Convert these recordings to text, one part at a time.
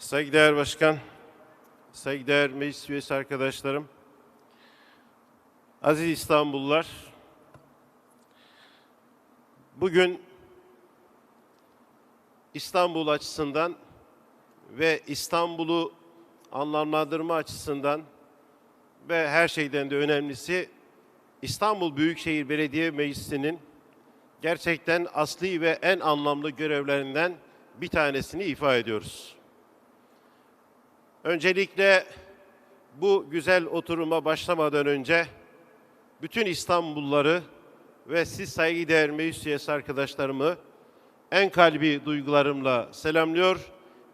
Saygıdeğer Başkan, saygıdeğer meclis üyesi arkadaşlarım, aziz İstanbullular, bugün İstanbul açısından ve İstanbul'u anlamlandırma açısından ve her şeyden de önemlisi İstanbul Büyükşehir Belediye Meclisi'nin gerçekten asli ve en anlamlı görevlerinden bir tanesini ifa ediyoruz. Öncelikle bu güzel oturuma başlamadan önce bütün İstanbulluları ve siz saygıdeğer meclis üyesi arkadaşlarımı en kalbi duygularımla selamlıyor.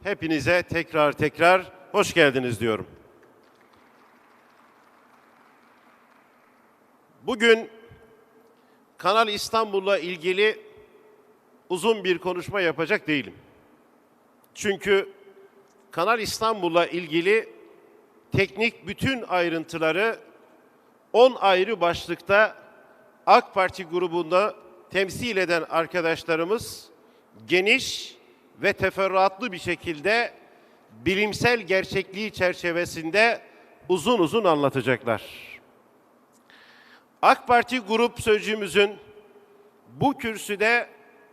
Hepinize tekrar tekrar hoş geldiniz diyorum. Bugün Kanal İstanbul'la ilgili uzun bir konuşma yapacak değilim. Çünkü Kanal İstanbul'la ilgili teknik bütün ayrıntıları 10 ayrı başlıkta AK Parti grubunda temsil eden arkadaşlarımız geniş ve teferruatlı bir şekilde bilimsel gerçekliği çerçevesinde uzun uzun anlatacaklar. AK Parti grup sözcüğümüzün bu kürsüde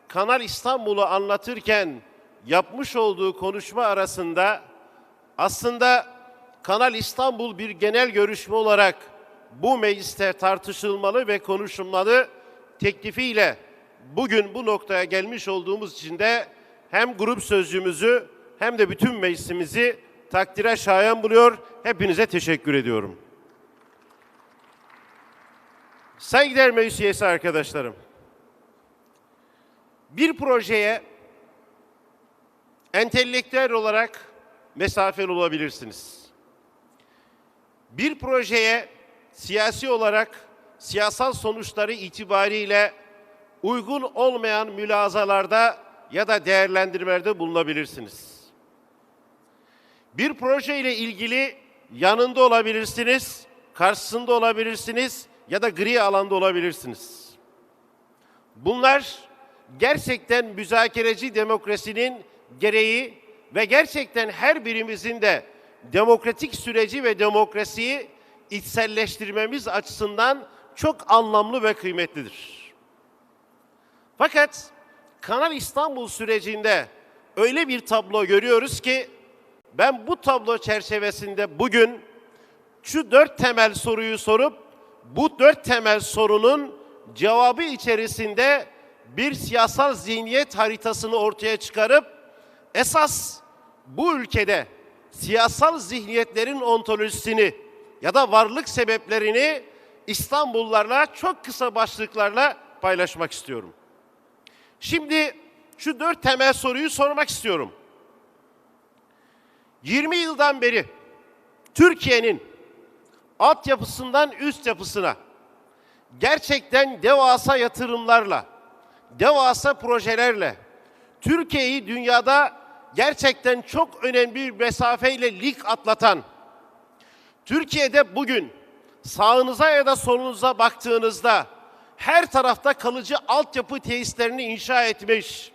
Kanal İstanbul'u anlatırken yapmış olduğu konuşma arasında aslında Kanal İstanbul bir genel görüşme olarak bu mecliste tartışılmalı ve konuşulmalı teklifiyle bugün bu noktaya gelmiş olduğumuz için de hem grup sözcüğümüzü hem de bütün meclisimizi takdire şayan buluyor. Hepinize teşekkür ediyorum. Saygıdeğer meclis üyesi arkadaşlarım. Bir projeye entelektüel olarak mesafeli olabilirsiniz. Bir projeye siyasi olarak siyasal sonuçları itibariyle uygun olmayan mülazalarda ya da değerlendirmelerde bulunabilirsiniz. Bir proje ile ilgili yanında olabilirsiniz, karşısında olabilirsiniz ya da gri alanda olabilirsiniz. Bunlar gerçekten müzakereci demokrasinin gereği ve gerçekten her birimizin de demokratik süreci ve demokrasiyi içselleştirmemiz açısından çok anlamlı ve kıymetlidir. Fakat Kanal İstanbul sürecinde öyle bir tablo görüyoruz ki ben bu tablo çerçevesinde bugün şu dört temel soruyu sorup bu dört temel sorunun cevabı içerisinde bir siyasal zihniyet haritasını ortaya çıkarıp esas bu ülkede siyasal zihniyetlerin ontolojisini ya da varlık sebeplerini İstanbullularla çok kısa başlıklarla paylaşmak istiyorum. Şimdi şu dört temel soruyu sormak istiyorum. 20 yıldan beri Türkiye'nin altyapısından üst yapısına gerçekten devasa yatırımlarla, devasa projelerle Türkiye'yi dünyada gerçekten çok önemli bir mesafeyle lig atlatan, Türkiye'de bugün sağınıza ya da solunuza baktığınızda her tarafta kalıcı altyapı tesislerini inşa etmiş,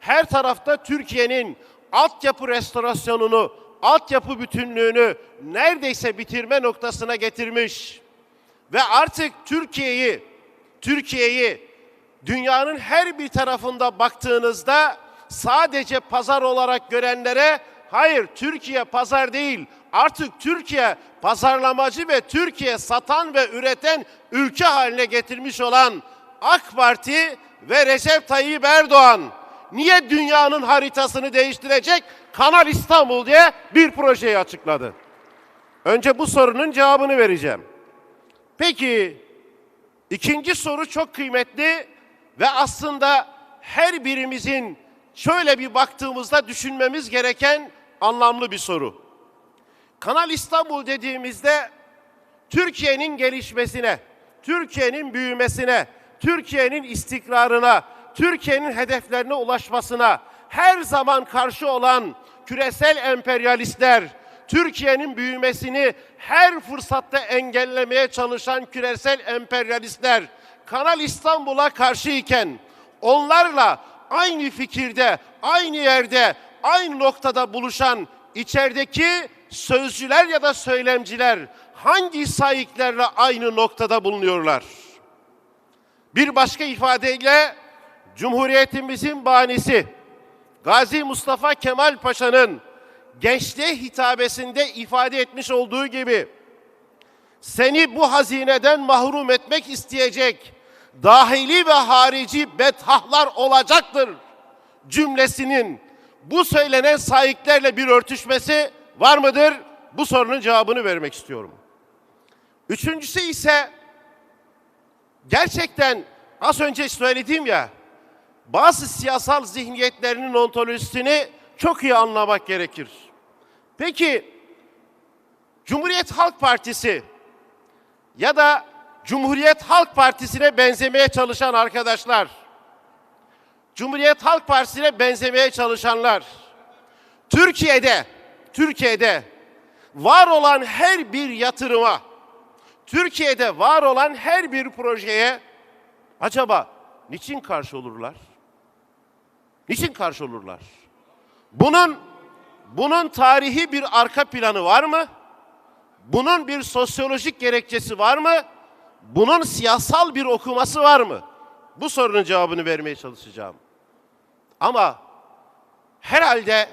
her tarafta Türkiye'nin altyapı restorasyonunu, altyapı bütünlüğünü neredeyse bitirme noktasına getirmiş ve artık Türkiye'yi Türkiye'yi dünyanın her bir tarafında baktığınızda sadece pazar olarak görenlere hayır Türkiye pazar değil artık Türkiye pazarlamacı ve Türkiye satan ve üreten ülke haline getirmiş olan AK Parti ve Recep Tayyip Erdoğan niye dünyanın haritasını değiştirecek Kanal İstanbul diye bir projeyi açıkladı. Önce bu sorunun cevabını vereceğim. Peki ikinci soru çok kıymetli ve aslında her birimizin şöyle bir baktığımızda düşünmemiz gereken anlamlı bir soru. Kanal İstanbul dediğimizde Türkiye'nin gelişmesine, Türkiye'nin büyümesine, Türkiye'nin istikrarına, Türkiye'nin hedeflerine ulaşmasına her zaman karşı olan küresel emperyalistler, Türkiye'nin büyümesini her fırsatta engellemeye çalışan küresel emperyalistler Kanal İstanbul'a karşı iken onlarla aynı fikirde, aynı yerde, aynı noktada buluşan içerideki sözcüler ya da söylemciler hangi sahiplerle aynı noktada bulunuyorlar? Bir başka ifadeyle Cumhuriyetimizin banisi Gazi Mustafa Kemal Paşa'nın gençliğe hitabesinde ifade etmiş olduğu gibi seni bu hazineden mahrum etmek isteyecek dahili ve harici bethahlar olacaktır cümlesinin bu söylenen sahiplerle bir örtüşmesi var mıdır? Bu sorunun cevabını vermek istiyorum. Üçüncüsü ise gerçekten az önce söylediğim ya bazı siyasal zihniyetlerinin ontolojisini çok iyi anlamak gerekir. Peki Cumhuriyet Halk Partisi ya da Cumhuriyet Halk Partisi'ne benzemeye çalışan arkadaşlar, Cumhuriyet Halk Partisi'ne benzemeye çalışanlar, Türkiye'de, Türkiye'de var olan her bir yatırıma, Türkiye'de var olan her bir projeye acaba niçin karşı olurlar? Niçin karşı olurlar? Bunun bunun tarihi bir arka planı var mı? Bunun bir sosyolojik gerekçesi var mı? Bunun siyasal bir okuması var mı? Bu sorunun cevabını vermeye çalışacağım. Ama herhalde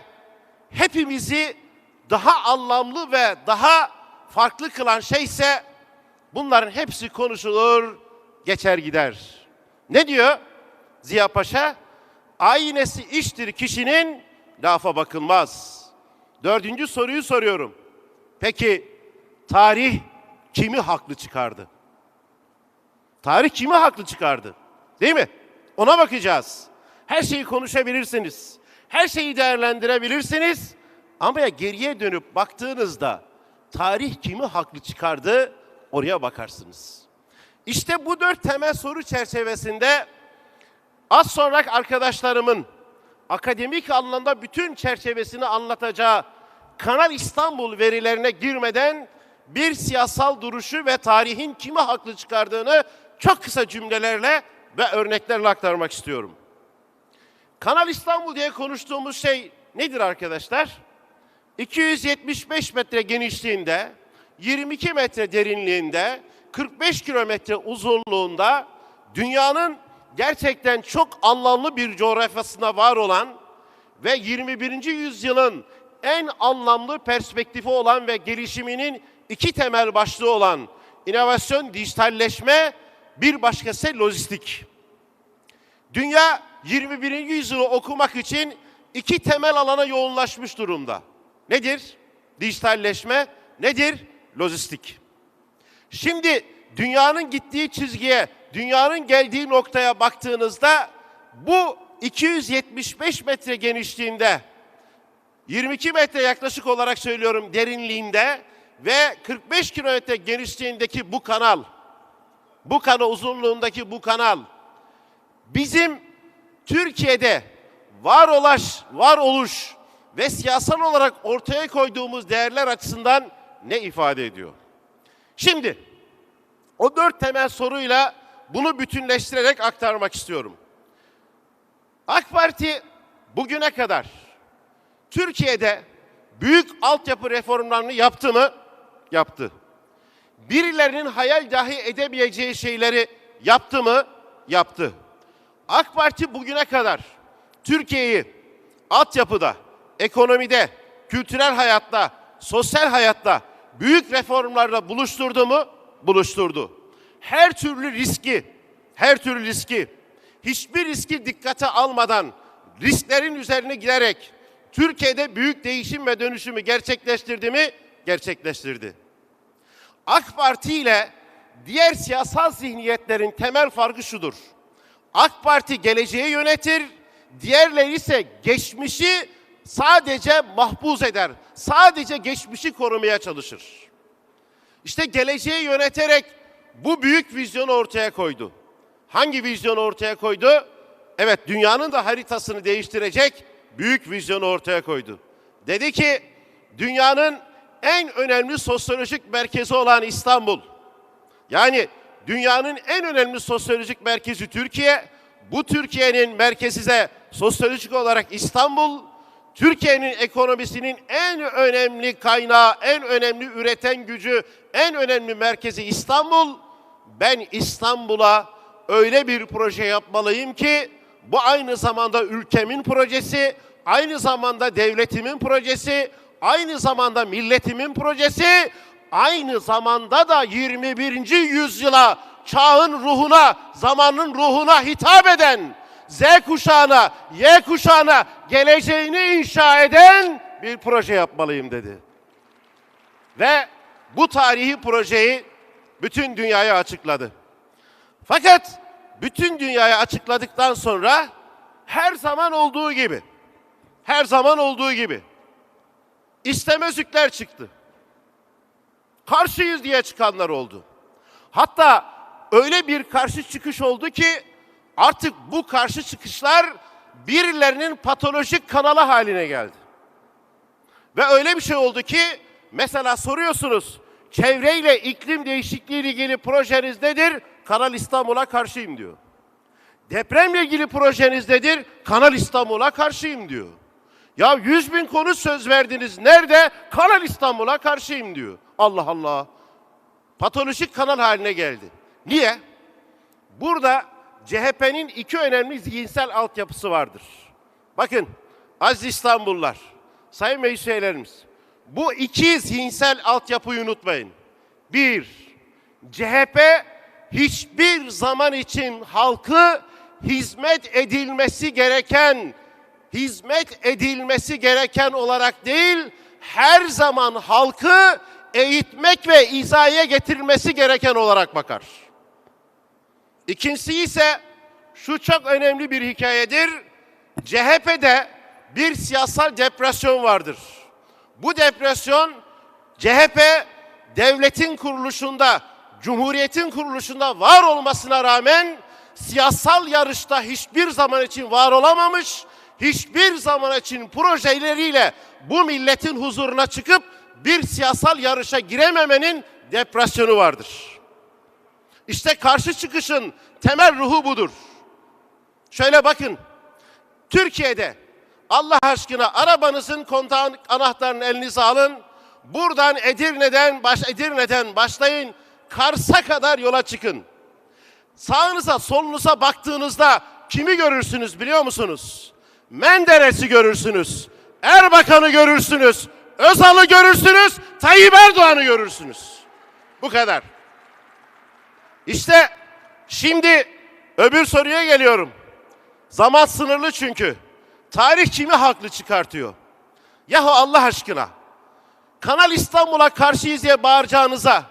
hepimizi daha anlamlı ve daha farklı kılan şey ise bunların hepsi konuşulur, geçer gider. Ne diyor Ziya Paşa? Aynesi iştir kişinin lafa bakılmaz. Dördüncü soruyu soruyorum. Peki tarih kimi haklı çıkardı? Tarih kimi haklı çıkardı? Değil mi? Ona bakacağız. Her şeyi konuşabilirsiniz. Her şeyi değerlendirebilirsiniz. Ama ya geriye dönüp baktığınızda tarih kimi haklı çıkardı? Oraya bakarsınız. İşte bu dört temel soru çerçevesinde az sonra arkadaşlarımın akademik anlamda bütün çerçevesini anlatacağı Kanal İstanbul verilerine girmeden bir siyasal duruşu ve tarihin kimi haklı çıkardığını çok kısa cümlelerle ve örneklerle aktarmak istiyorum. Kanal İstanbul diye konuştuğumuz şey nedir arkadaşlar? 275 metre genişliğinde, 22 metre derinliğinde, 45 kilometre uzunluğunda dünyanın gerçekten çok anlamlı bir coğrafyasında var olan ve 21. yüzyılın en anlamlı perspektifi olan ve gelişiminin iki temel başlığı olan inovasyon, dijitalleşme, bir başkası lojistik. Dünya 21. yüzyılı okumak için iki temel alana yoğunlaşmış durumda. Nedir? Dijitalleşme, nedir? Lojistik. Şimdi dünyanın gittiği çizgiye, dünyanın geldiği noktaya baktığınızda bu 275 metre genişliğinde 22 metre yaklaşık olarak söylüyorum derinliğinde ve 45 kilometre genişliğindeki bu kanal, bu kanal uzunluğundaki bu kanal bizim Türkiye'de var olaş, var oluş ve siyasal olarak ortaya koyduğumuz değerler açısından ne ifade ediyor? Şimdi o dört temel soruyla bunu bütünleştirerek aktarmak istiyorum. AK Parti bugüne kadar Türkiye'de büyük altyapı reformlarını yaptı mı? Yaptı. Birilerinin hayal dahi edemeyeceği şeyleri yaptı mı? Yaptı. AK Parti bugüne kadar Türkiye'yi altyapıda, ekonomide, kültürel hayatta, sosyal hayatta büyük reformlarla buluşturdu mu? Buluşturdu. Her türlü riski, her türlü riski, hiçbir riski dikkate almadan risklerin üzerine giderek Türkiye'de büyük değişim ve dönüşümü gerçekleştirdi mi? Gerçekleştirdi. AK Parti ile diğer siyasal zihniyetlerin temel farkı şudur. AK Parti geleceği yönetir, diğerleri ise geçmişi sadece mahpuz eder. Sadece geçmişi korumaya çalışır. İşte geleceği yöneterek bu büyük vizyonu ortaya koydu. Hangi vizyonu ortaya koydu? Evet, dünyanın da haritasını değiştirecek büyük vizyonu ortaya koydu. Dedi ki, dünyanın en önemli sosyolojik merkezi olan İstanbul, yani dünyanın en önemli sosyolojik merkezi Türkiye, bu Türkiye'nin merkezi de sosyolojik olarak İstanbul, Türkiye'nin ekonomisinin en önemli kaynağı, en önemli üreten gücü, en önemli merkezi İstanbul. Ben İstanbul'a öyle bir proje yapmalıyım ki bu aynı zamanda ülkemin projesi, aynı zamanda devletimin projesi, aynı zamanda milletimin projesi, aynı zamanda da 21. yüzyıla, çağın ruhuna, zamanın ruhuna hitap eden, Z kuşağına, Y kuşağına geleceğini inşa eden bir proje yapmalıyım dedi. Ve bu tarihi projeyi bütün dünyaya açıkladı. Fakat bütün dünyaya açıkladıktan sonra her zaman olduğu gibi, her zaman olduğu gibi istemezlikler çıktı. Karşıyız diye çıkanlar oldu. Hatta öyle bir karşı çıkış oldu ki artık bu karşı çıkışlar birilerinin patolojik kanalı haline geldi. Ve öyle bir şey oldu ki mesela soruyorsunuz çevreyle iklim değişikliği ilgili projeniz nedir? Kanal İstanbul'a karşıyım diyor. Depremle ilgili projeniz nedir? Kanal İstanbul'a karşıyım diyor. Ya 100 bin konut söz verdiniz. Nerede? Kanal İstanbul'a karşıyım diyor. Allah Allah. Patolojik kanal haline geldi. Niye? Burada CHP'nin iki önemli zihinsel altyapısı vardır. Bakın aziz İstanbullular, sayın meclis üyelerimiz, bu iki zihinsel altyapıyı unutmayın. Bir, CHP hiçbir zaman için halkı hizmet edilmesi gereken, hizmet edilmesi gereken olarak değil, her zaman halkı eğitmek ve izaya getirilmesi gereken olarak bakar. İkincisi ise şu çok önemli bir hikayedir. CHP'de bir siyasal depresyon vardır. Bu depresyon CHP devletin kuruluşunda, cumhuriyetin kuruluşunda var olmasına rağmen siyasal yarışta hiçbir zaman için var olamamış, hiçbir zaman için projeleriyle bu milletin huzuruna çıkıp bir siyasal yarışa girememenin depresyonu vardır. İşte karşı çıkışın temel ruhu budur. Şöyle bakın. Türkiye'de Allah aşkına arabanızın kontağın anahtarını elinize alın. Buradan Edirne'den baş Edirne'den başlayın. Kars'a kadar yola çıkın. Sağınıza solunuza baktığınızda kimi görürsünüz biliyor musunuz? Menderes'i görürsünüz. Erbakan'ı görürsünüz. Özal'ı görürsünüz. Tayyip Erdoğan'ı görürsünüz. Bu kadar. İşte şimdi öbür soruya geliyorum. Zaman sınırlı çünkü. Tarih kimi haklı çıkartıyor? Yahu Allah aşkına. Kanal İstanbul'a karşıyız diye bağıracağınıza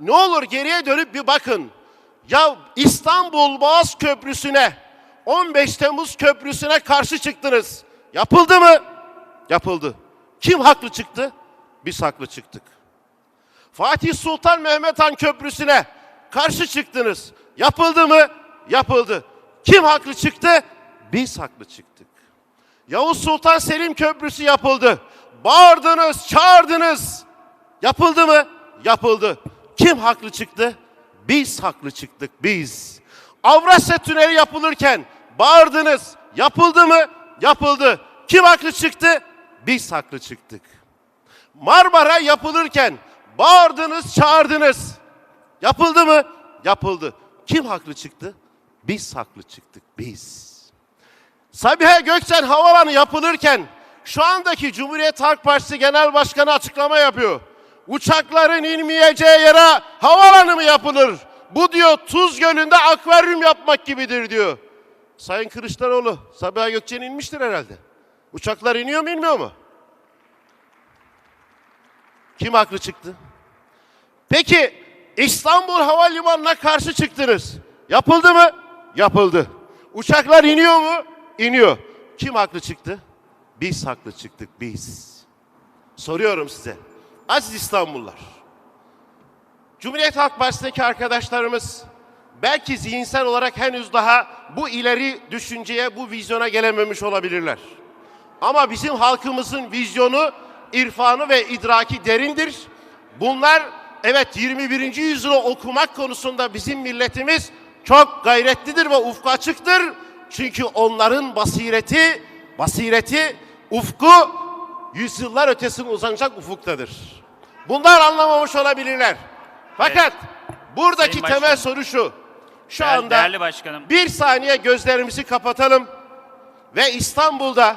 ne olur geriye dönüp bir bakın. Ya İstanbul Boğaz Köprüsü'ne 15 Temmuz Köprüsü'ne karşı çıktınız. Yapıldı mı? Yapıldı. Kim haklı çıktı? Biz haklı çıktık. Fatih Sultan Mehmet Han Köprüsü'ne karşı çıktınız. Yapıldı mı? Yapıldı. Kim haklı çıktı? Biz haklı çıktık. Yavuz Sultan Selim Köprüsü yapıldı. Bağırdınız, çağırdınız. Yapıldı mı? Yapıldı. Kim haklı çıktı? Biz haklı çıktık, biz. Avrasya Tüneli yapılırken bağırdınız. Yapıldı mı? Yapıldı. Kim haklı çıktı? Biz haklı çıktık. Marmara yapılırken bağırdınız, çağırdınız. Yapıldı mı? Yapıldı. Kim haklı çıktı? Biz haklı çıktık, biz. Sabiha Gökçen Havalanı yapılırken şu andaki Cumhuriyet Halk Partisi Genel Başkanı açıklama yapıyor. Uçakların inmeyeceği yere havalanı mı yapılır? Bu diyor Tuz Gölü'nde akvaryum yapmak gibidir diyor. Sayın Kılıçdaroğlu, Sabiha Gökçen inmiştir herhalde. Uçaklar iniyor mu inmiyor mu? Kim haklı çıktı? Peki İstanbul Havalimanı'na karşı çıktınız. Yapıldı mı? Yapıldı. Uçaklar iniyor mu? İniyor. Kim haklı çıktı? Biz haklı çıktık biz. Soruyorum size. Aziz İstanbullular. Cumhuriyet Halk Partisi'ndeki arkadaşlarımız belki zihinsel olarak henüz daha bu ileri düşünceye, bu vizyona gelememiş olabilirler. Ama bizim halkımızın vizyonu, irfanı ve idraki derindir. Bunlar evet 21. yüzyılı okumak konusunda bizim milletimiz çok gayretlidir ve ufku açıktır. Çünkü onların basireti, basireti ufku yüzyıllar ötesine uzanacak ufuktadır. Bunlar anlamamış olabilirler. Fakat buradaki Sayın temel Başkanım. soru şu. Şu Değer- anda değerli başkanım. bir saniye gözlerimizi kapatalım ve İstanbul'da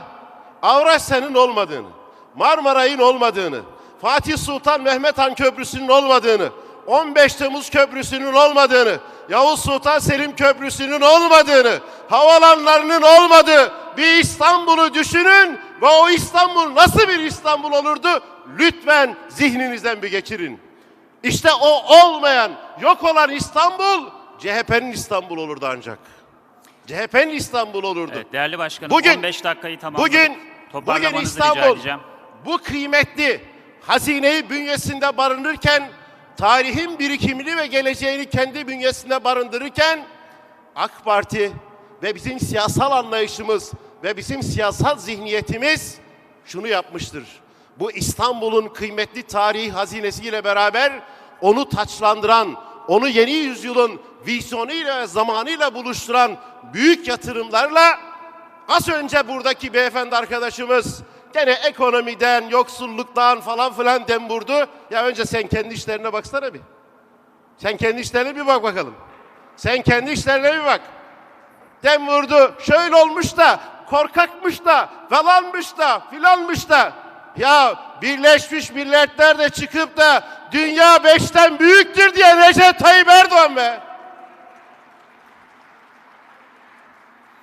Avrasya'nın olmadığını, Marmaray'ın olmadığını, Fatih Sultan Mehmet Han Köprüsü'nün olmadığını, 15 Temmuz Köprüsü'nün olmadığını, Yavuz Sultan Selim Köprüsü'nün olmadığını, havalanlarının olmadığı bir İstanbul'u düşünün ve o İstanbul nasıl bir İstanbul olurdu? Lütfen zihninizden bir geçirin. İşte o olmayan, yok olan İstanbul CHP'nin İstanbul olurdu ancak. CHP'nin İstanbul olurdu. Evet, değerli başkanım Bugün 15 dakikayı tamamladık. Bugün bugün İstanbul bu kıymetli hazineyi bünyesinde barındırırken tarihin birikimini ve geleceğini kendi bünyesinde barındırırken AK Parti ve bizim siyasal anlayışımız ve bizim siyasal zihniyetimiz şunu yapmıştır. Bu İstanbul'un kıymetli tarihi hazinesiyle beraber onu taçlandıran, onu yeni yüzyılın vizyonuyla ve zamanıyla buluşturan büyük yatırımlarla Az önce buradaki beyefendi arkadaşımız gene ekonomiden, yoksulluktan falan filan dem vurdu. Ya önce sen kendi işlerine baksana bir. Sen kendi işlerine bir bak bakalım. Sen kendi işlerine bir bak. Dem vurdu. Şöyle olmuş da, korkakmış da, falanmış da, filanmış da. Ya Birleşmiş Milletler de çıkıp da dünya beşten büyüktür diye Recep Tayyip Erdoğan be.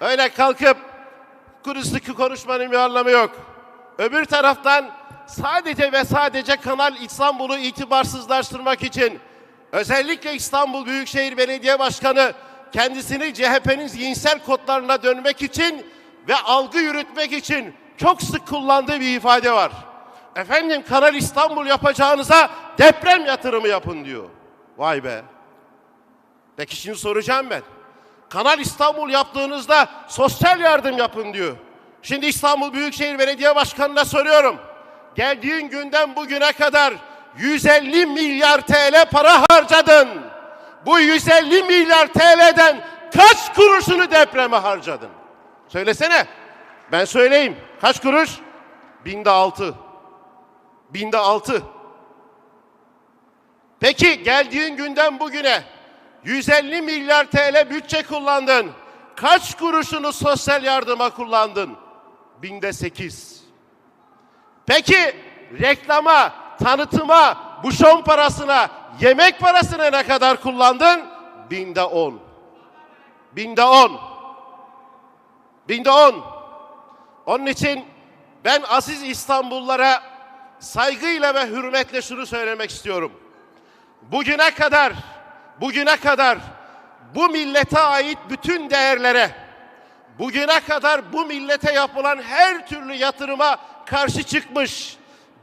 Öyle kalkıp kuru sıkı konuşmanın bir anlamı yok. Öbür taraftan sadece ve sadece Kanal İstanbul'u itibarsızlaştırmak için özellikle İstanbul Büyükşehir Belediye Başkanı kendisini CHP'nin zihinsel kodlarına dönmek için ve algı yürütmek için çok sık kullandığı bir ifade var. Efendim Kanal İstanbul yapacağınıza deprem yatırımı yapın diyor. Vay be. Peki şimdi soracağım ben. Kanal İstanbul yaptığınızda sosyal yardım yapın diyor. Şimdi İstanbul Büyükşehir Belediye Başkanı'na soruyorum. Geldiğin günden bugüne kadar 150 milyar TL para harcadın. Bu 150 milyar TL'den kaç kuruşunu depreme harcadın? Söylesene. Ben söyleyeyim. Kaç kuruş? Binde altı. Binde altı. Peki geldiğin günden bugüne 150 milyar TL bütçe kullandın. Kaç kuruşunu sosyal yardıma kullandın? Binde sekiz. Peki reklama, tanıtıma, buşon parasına, yemek parasına ne kadar kullandın? Binde on. Binde on. Binde on. Onun için ben aziz İstanbullulara saygıyla ve hürmetle şunu söylemek istiyorum. Bugüne kadar, bugüne kadar bu millete ait bütün değerlere, bugüne kadar bu millete yapılan her türlü yatırıma karşı çıkmış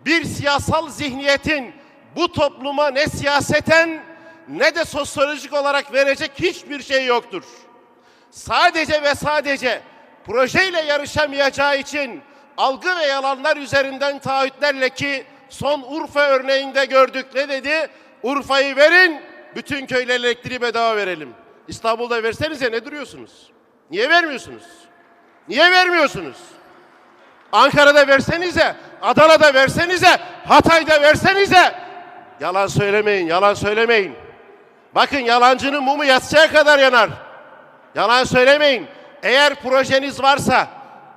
bir siyasal zihniyetin bu topluma ne siyaseten ne de sosyolojik olarak verecek hiçbir şey yoktur. Sadece ve sadece projeyle yarışamayacağı için algı ve yalanlar üzerinden taahhütlerle ki son Urfa örneğinde gördük ne dedi? Urfa'yı verin, bütün köylere elektriği bedava verelim. İstanbul'da versenize ne duruyorsunuz? Niye vermiyorsunuz? Niye vermiyorsunuz? Ankara'da versenize, Adana'da versenize, Hatay'da versenize. Yalan söylemeyin, yalan söylemeyin. Bakın yalancının mumu yatsıya kadar yanar. Yalan söylemeyin. Eğer projeniz varsa,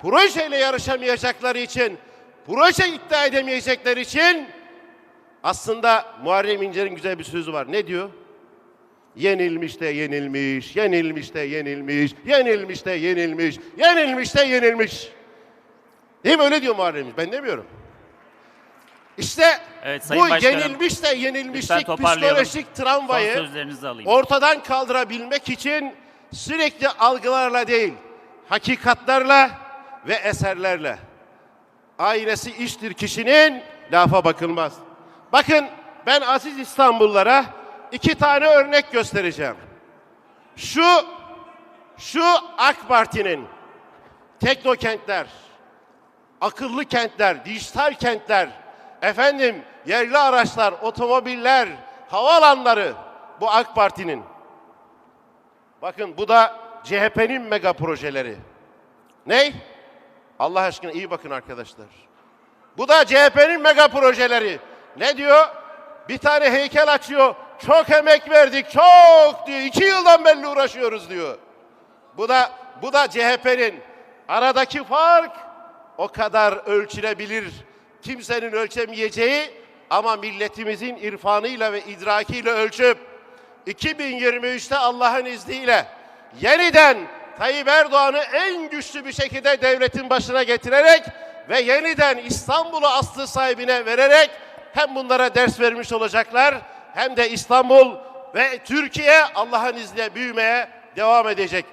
projeyle yarışamayacakları için, proje iddia edemeyecekleri için aslında Muharrem İnce'nin güzel bir sözü var. Ne diyor? Yenilmiş de yenilmiş, yenilmiş de yenilmiş, yenilmiş de yenilmiş, yenilmiş de yenilmiş. Değil mi? Öyle diyor Muharrem İnce. Ben demiyorum. İşte Evet, bu Başkanım, yenilmiş de yenilmişlik psikolojik alayım. ortadan kaldırabilmek için sürekli algılarla değil, hakikatlerle ve eserlerle. Ailesi iştir kişinin, lafa bakılmaz. Bakın ben aziz İstanbullara iki tane örnek göstereceğim. Şu, şu AK Parti'nin teknokentler, akıllı kentler, dijital kentler, efendim yerli araçlar, otomobiller, havaalanları bu AK Parti'nin. Bakın bu da CHP'nin mega projeleri. Ney? Allah aşkına iyi bakın arkadaşlar. Bu da CHP'nin mega projeleri. Ne diyor? Bir tane heykel açıyor. Çok emek verdik, çok diyor. İki yıldan belli uğraşıyoruz diyor. Bu da bu da CHP'nin aradaki fark o kadar ölçülebilir. Kimsenin ölçemeyeceği ama milletimizin irfanıyla ve idrakiyle ölçüp 2023'te Allah'ın izniyle yeniden Tayyip Erdoğan'ı en güçlü bir şekilde devletin başına getirerek ve yeniden İstanbul'u aslı sahibine vererek hem bunlara ders vermiş olacaklar hem de İstanbul ve Türkiye Allah'ın izniyle büyümeye devam edecek.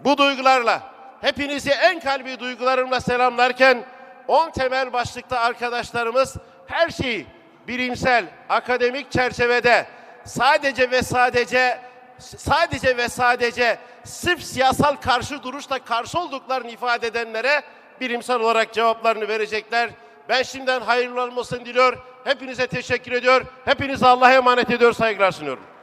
Bu duygularla hepinizi en kalbi duygularımla selamlarken 10 temel başlıkta arkadaşlarımız her şeyi bilimsel, akademik çerçevede sadece ve sadece sadece ve sadece sırf siyasal karşı duruşla karşı olduklarını ifade edenlere bilimsel olarak cevaplarını verecekler. Ben şimdiden hayırlı olmasını diliyor. Hepinize teşekkür ediyor. Hepinize Allah'a emanet ediyor. Saygılar sunuyorum.